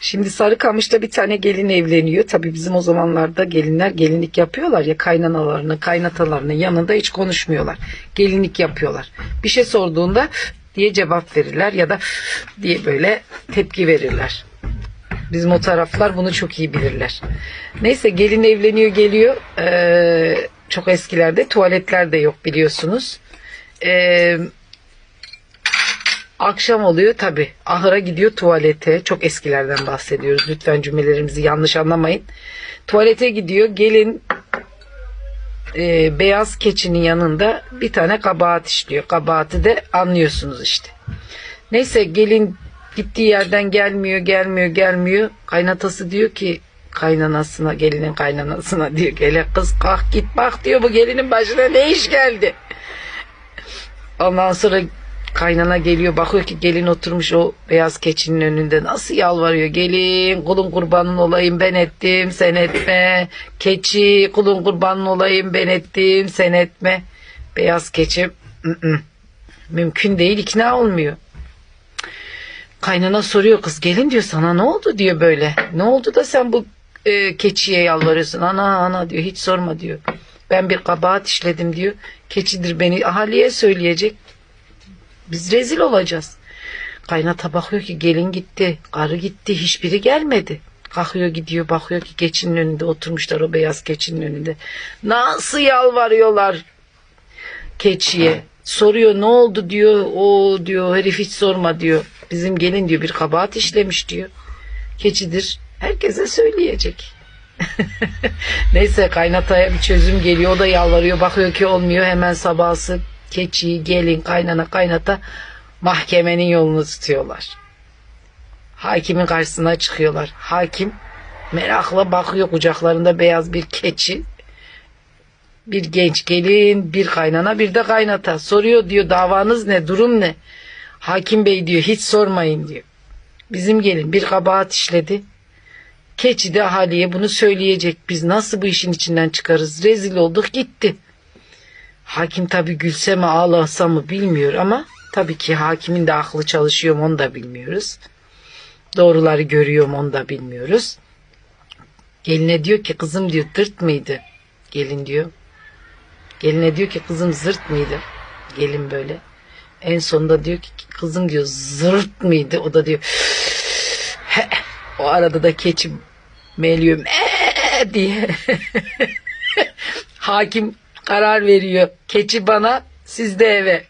Şimdi Sarıkamış'ta bir tane gelin evleniyor. Tabii bizim o zamanlarda gelinler gelinlik yapıyorlar ya kaynanalarının, kaynatalarının yanında hiç konuşmuyorlar. Gelinlik yapıyorlar. Bir şey sorduğunda diye cevap verirler ya da diye böyle tepki verirler. Bizim o taraflar bunu çok iyi bilirler. Neyse gelin evleniyor geliyor. Ee, çok eskilerde tuvaletler de yok biliyorsunuz. Ee, akşam oluyor tabi. Ahıra gidiyor tuvalete. Çok eskilerden bahsediyoruz. Lütfen cümlelerimizi yanlış anlamayın. Tuvalete gidiyor. Gelin e, beyaz keçinin yanında bir tane kabahat işliyor. Kabahati de anlıyorsunuz işte. Neyse gelin gittiği yerden gelmiyor, gelmiyor, gelmiyor. Kaynatası diyor ki kaynanasına, gelinin kaynanasına diyor. Gele kız kalk git bak diyor bu gelinin başına ne iş geldi. Ondan sonra kaynana geliyor bakıyor ki gelin oturmuş o beyaz keçinin önünde. Nasıl yalvarıyor? Gelin kulun kurbanın olayım ben ettim sen etme. Keçi kulun kurbanın olayım ben ettim sen etme. Beyaz keçi "Mm-mm, mümkün değil ikna olmuyor. Kaynana soruyor kız gelin diyor sana ne oldu? diyor böyle. Ne oldu da sen bu e, keçiye yalvarıyorsun? Ana ana diyor hiç sorma diyor. Ben bir kabahat işledim diyor. Keçidir beni ahaliye söyleyecek biz rezil olacağız. Kaynata bakıyor ki gelin gitti, karı gitti, hiçbiri gelmedi. Kalkıyor gidiyor bakıyor ki keçinin önünde oturmuşlar o beyaz keçinin önünde. Nasıl yalvarıyorlar keçiye. Soruyor ne oldu diyor. O diyor herif hiç sorma diyor. Bizim gelin diyor bir kabahat işlemiş diyor. Keçidir. Herkese söyleyecek. Neyse kaynataya bir çözüm geliyor. O da yalvarıyor. Bakıyor ki olmuyor. Hemen sabahsı keçi, gelin, kaynana, kaynata mahkemenin yolunu tutuyorlar. Hakimin karşısına çıkıyorlar. Hakim merakla bakıyor kucaklarında beyaz bir keçi. Bir genç gelin, bir kaynana, bir de kaynata. Soruyor diyor davanız ne, durum ne? Hakim bey diyor hiç sormayın diyor. Bizim gelin bir kabahat işledi. Keçi de ahaliye bunu söyleyecek. Biz nasıl bu işin içinden çıkarız? Rezil olduk gitti. Hakim tabi gülse mi ağlasa mı bilmiyor ama tabii ki hakimin de aklı çalışıyor mu onu da bilmiyoruz. Doğruları görüyor mu onu da bilmiyoruz. Geline diyor ki kızım diyor tırt mıydı? Gelin diyor. Geline diyor ki kızım zırt mıydı? Gelin böyle. En sonunda diyor ki kızım diyor zırt mıydı? O da diyor o arada da keçi meliyor diye. Hakim karar veriyor. Keçi bana siz de eve.